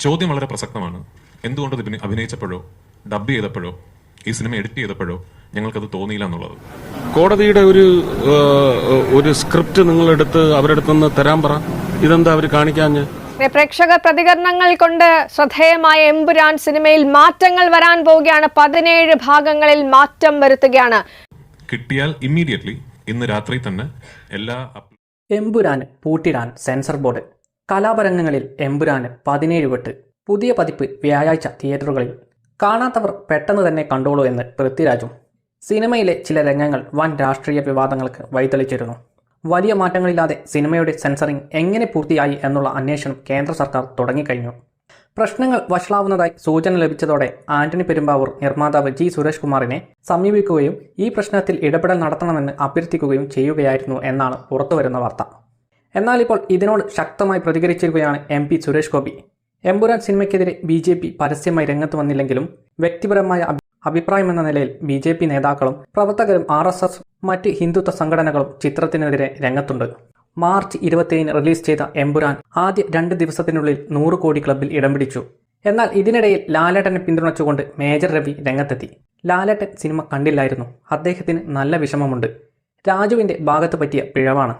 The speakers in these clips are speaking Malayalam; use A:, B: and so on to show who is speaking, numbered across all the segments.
A: ചോദ്യം വളരെ പ്രസക്തമാണ്. എന്തുകൊണ്ട് ഇതിനെ അഭിനയി- അഭിനയിച്ചപ്പോഴോ ഡബ് ചെയ്തപ്പോഴോ ഈ സിനിമ എഡിറ്റ് ചെയ്തപ്പോഴോ ഞങ്ങൾക്കത് തോന്നിയില്ല എന്നുള്ളത്?
B: കോടതിയുടെ ഒരു ഒരു സ്ക്രിപ്റ്റ് നിങ്ങൾ എടുത്ത് അവരെടുത്ത് തരാൻ പറ. ഇതെന്താ അവർ കാണിക്കാഞ്ഞ്?
C: പ്രേക്ഷക പ്രതികരണങ്ങൾ കൊണ്ട് ശ്രദ്ധേയമായ എമ്പുരാൻ സിനിമയിൽ മാറ്റങ്ങൾ വരാൻ പോവുകയാണ്. പതിനേഴ് ഭാഗങ്ങളിൽ മാറ്റം വരുത്തുകയാണ്.
A: കിട്ടിയാൽ ഇമ്മീഡിയറ്റ്ലി ഇന്ന് രാത്രി തന്നെ എല്ലാ എംപുരാൻ
D: എമ്പുരാന് പൂട്ടിടാൻ സെൻസർ ബോർഡ് കലാപരംഗങ്ങളിൽ എമ്പുരാന് പതിനേഴ് വെട്ട്. പുതിയ പതിപ്പ് വ്യാഴാഴ്ച തിയേറ്ററുകളിൽ. കാണാത്തവർ പെട്ടെന്ന് തന്നെ കണ്ടോളൂ എന്ന് പൃഥ്വിരാജും. സിനിമയിലെ ചില രംഗങ്ങൾ വൻ രാഷ്ട്രീയ വിവാദങ്ങൾക്ക് വഴിതെളിച്ചിരുന്നു. വലിയ മാറ്റങ്ങളില്ലാതെ സിനിമയുടെ സെൻസറിംഗ് എങ്ങനെ പൂർത്തിയായി എന്നുള്ള അന്വേഷണം കേന്ദ്ര സർക്കാർ തുടങ്ങിക്കഴിഞ്ഞു. പ്രശ്നങ്ങൾ വഷളാവുന്നതായി സൂചന ലഭിച്ചതോടെ ആന്റണി പെരുമ്പാവൂർ നിർമ്മാതാവ് ജി സുരേഷ് കുമാറിനെ സമീപിക്കുകയും ഈ പ്രശ്നത്തിൽ ഇടപെടൽ നടത്തണമെന്ന് അഭ്യർത്ഥിക്കുകയും ചെയ്യുകയായിരുന്നു എന്നാണ് പുറത്തുവരുന്ന വാർത്ത. എന്നാൽ ഇപ്പോൾ ഇതിനോട് ശക്തമായി പ്രതികരിച്ചിരിക്കുകയാണ് എം പി സുരേഷ് ഗോപി. എമ്പുരാൻ സിനിമയ്ക്കെതിരെ ബി ജെ പി പരസ്യമായി രംഗത്ത് വന്നില്ലെങ്കിലും വ്യക്തിപരമായ അഭിപ്രായം എന്ന നിലയിൽ ബി ജെ പി നേതാക്കളും പ്രവർത്തകരും ആർ എസ് എസ് മറ്റ് ഹിന്ദുത്വ സംഘടനകളും ചിത്രത്തിനെതിരെ രംഗത്തുണ്ട്. മാർച്ച് ഇരുപത്തിയേഴിന് റിലീസ് ചെയ്ത എമ്പുരാൻ ആദ്യ രണ്ട് ദിവസത്തിനുള്ളിൽ നൂറ് കോടി ക്ലബിൽ ഇടം പിടിച്ചു. എന്നാൽ ഇതിനിടയിൽ ലാലേട്ടനെ പിന്തുണച്ചുകൊണ്ട് മേജർ രവി രംഗത്തെത്തി. ലാലേട്ടൻ സിനിമ കണ്ടില്ലായിരുന്നു. അദ്ദേഹത്തിന് നല്ല വിഷമമുണ്ട്. രാജുവിന്റെ ഭാഗത്ത് പറ്റിയ പിഴവാണ്.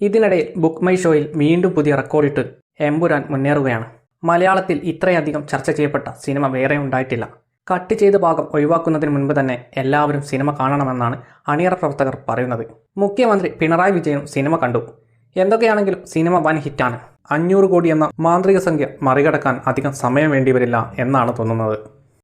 D: ഇതിനിടയിൽ ബുക്ക് മൈ ഷോയിൽ വീണ്ടും പുതിയ റെക്കോർഡിട്ട് എമ്പുരാൻ മുന്നേറുകയാണ്. മലയാളത്തിൽ ഇത്രയധികം ചർച്ച ചെയ്യപ്പെട്ട സിനിമ വേറെ ഉണ്ടായിട്ടില്ല. കട്ട് ചെയ്ത ഭാഗം ഒഴിവാക്കുന്നതിന് മുൻപ് തന്നെ എല്ലാവരും സിനിമ കാണണമെന്നാണ് അണിയറ പ്രവർത്തകർ പറയുന്നത്. മുഖ്യമന്ത്രി പിണറായി വിജയനും സിനിമ കണ്ടു. എന്തൊക്കെയാണെങ്കിലും സിനിമ വൻ ഹിറ്റാണ്. അഞ്ഞൂറ് കോടി എന്ന മാന്ത്രിക സംഖ്യ മറികടക്കാൻ അധികം സമയം വേണ്ടിവരില്ല എന്നാണ് തോന്നുന്നത്.